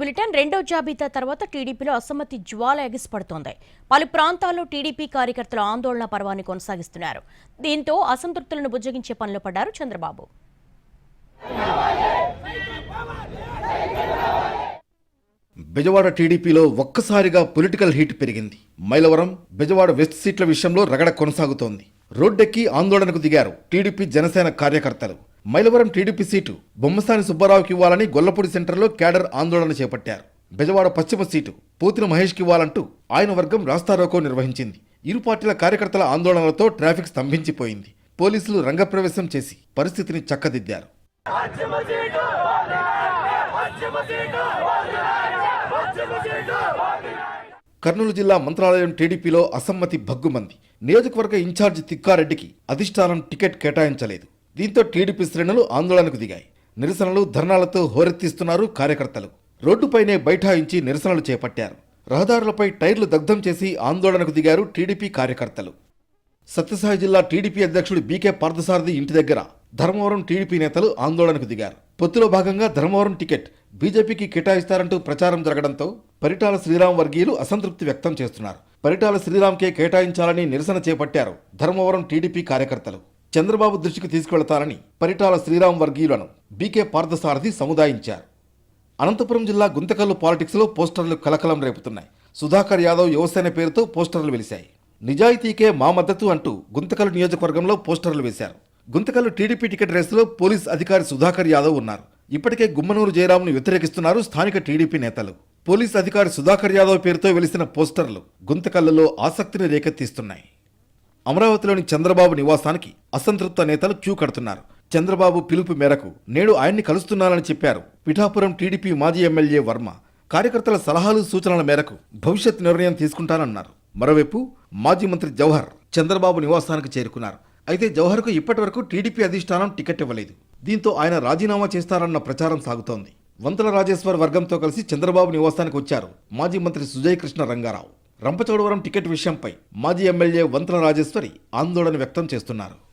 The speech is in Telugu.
బులెటిన్ రెండో జాబితా తర్వాత టీడీపీలో అసమ్మతి జ్వాల ఎగిసిపడుతోంది. పలు ప్రాంతాల్లో టీడీపీ కార్యకర్తలు ఆందోళన పర్వాన్ని కొనసాగిస్తున్నారు. దీంతో అసంతృప్తులను బుజ్జగించే పనిలో పడ్డారు చంద్రబాబు. బెజవాడ టీడీపీలో ఒక్కసారిగా పొలిటికల్ హీట్ పెరిగింది. మైలవరం బెజవాడ వెస్ట్ సీట్ల విషయంలో రగడ కొనసాగుతోంది. రోడ్డెక్కి ఆందోళనకు దిగారు టీడీపీ జనసేన కార్యకర్తలు. మైలవరం టీడీపీ సీటు బొమ్మసాని సుబ్బారావుకి ఇవ్వాలని గొల్లపూడి సెంటర్లో క్యాడర్ ఆందోళన చేపట్టారు. బెజవాడ పశ్చిమ సీటు పోతిన మహేష్కి ఇవ్వాలంటూ ఆయన వర్గం రాస్తారోకో నిర్వహించింది. ఇరు పార్టీల కార్యకర్తల ఆందోళనలతో ట్రాఫిక్ స్తంభించిపోయింది. పోలీసులు రంగప్రవేశం చేసి పరిస్థితిని చక్కదిద్దారు. కర్నూలు జిల్లా మంత్రాలయం టీడీపీలో అసమ్మతి భగ్గుమంది. నియోజకవర్గ ఇన్ఛార్జి తిక్కారెడ్డికి అధిష్టానం టికెట్ కేటాయించలేదు. దీంతో టీడీపీ శ్రేణులు ఆందోళనకు దిగాయి. నిరసనలు ధర్నాలతో హోరెత్తిస్తున్నారు కార్యకర్తలు. రోడ్డుపైనే బైఠాయించి నిరసనలు చేపట్టారు. రహదారులపై టైర్లు దగ్ధం చేసి ఆందోళనకు దిగారు టీడీపీ కార్యకర్తలు. సత్యసాయి జిల్లా టీడీపీ అధ్యక్షుడు బీకే పార్థసారథి ఇంటి దగ్గర ధర్మవరం టీడీపీ నేతలు ఆందోళనకు దిగారు. పొత్తులో భాగంగా ధర్మవరం టికెట్ బీజేపీకి కేటాయిస్తారంటూ ప్రచారం జరగడంతో పరిటాల శ్రీరామ్ వర్గీయులు అసంతృప్తి వ్యక్తం చేస్తున్నారు. పరిటాల శ్రీరామ్కే కేటాయించాలని నిరసన చేపట్టారు ధర్మవరం టీడీపీ కార్యకర్తలు. చంద్రబాబు దృష్టికి తీసుకువెళతారని పరిటాల శ్రీరామ్ వర్గీయులను బీకే పార్థసారథి సముదాయించారు. అనంతపురం జిల్లా గుంతకల్లు పాలిటిక్స్లో పోస్టర్లు కలకలం రేపుతున్నాయి. సుధాకర్ యాదవ్ యువసేన పేరుతో పోస్టర్లు వెలిశాయి. నిజాయితీకే మా మద్దతు అంటూ గుంతకల్లు నియోజకవర్గంలో పోస్టర్లు వేశారు. గుంతకల్లు టీడీపీ టికెట్ రేసులో పోలీస్ అధికారి సుధాకర్ యాదవ్ ఉన్నారు. ఇప్పటికే గుమ్మనూరు జయరామ్ను వ్యతిరేకిస్తున్నారు స్థానిక టీడీపీ నేతలు. పోలీస్ అధికారి సుధాకర్ యాదవ్ పేరుతో వెలిసిన పోస్టర్లు గుంతకల్లులో ఆసక్తిని రేకెత్తిస్తున్నాయి. అమరావతిలోని చంద్రబాబు నివాసానికి అసంతృప్త నేతలు క్యూ కడుతున్నారు. చంద్రబాబు పిలుపు మేరకు నేడు ఆయన్ని కలుస్తున్నానని చెప్పారు. పిఠాపురం టీడీపీ మాజీ ఎమ్మెల్యే వర్మ కార్యకర్తల సలహాలు సూచనల మేరకు భవిష్యత్ నిర్ణయం తీసుకుంటానన్నారు. మరోవైపు మాజీ మంత్రి జవహర్ చంద్రబాబు నివాసానికి చేరుకున్నారు. అయితే జవహర్కు ఇప్పటివరకు టీడీపీ అధిష్టానం టికెట్ ఇవ్వలేదు. దీంతో ఆయన రాజీనామా చేస్తారన్న ప్రచారం సాగుతోంది. వంతల రాజేశ్వర్ వర్గంతో కలిసి చంద్రబాబు నివాసానికి వచ్చారు మాజీ మంత్రి సుజయ్ కృష్ణ రంగారావు. రంపచోడవరం టికెట్ విషయంపై మాజీ ఎమ్మెల్యే వంతల రాజేశ్వరి ఆందోళన వ్యక్తం చేస్తున్నారు.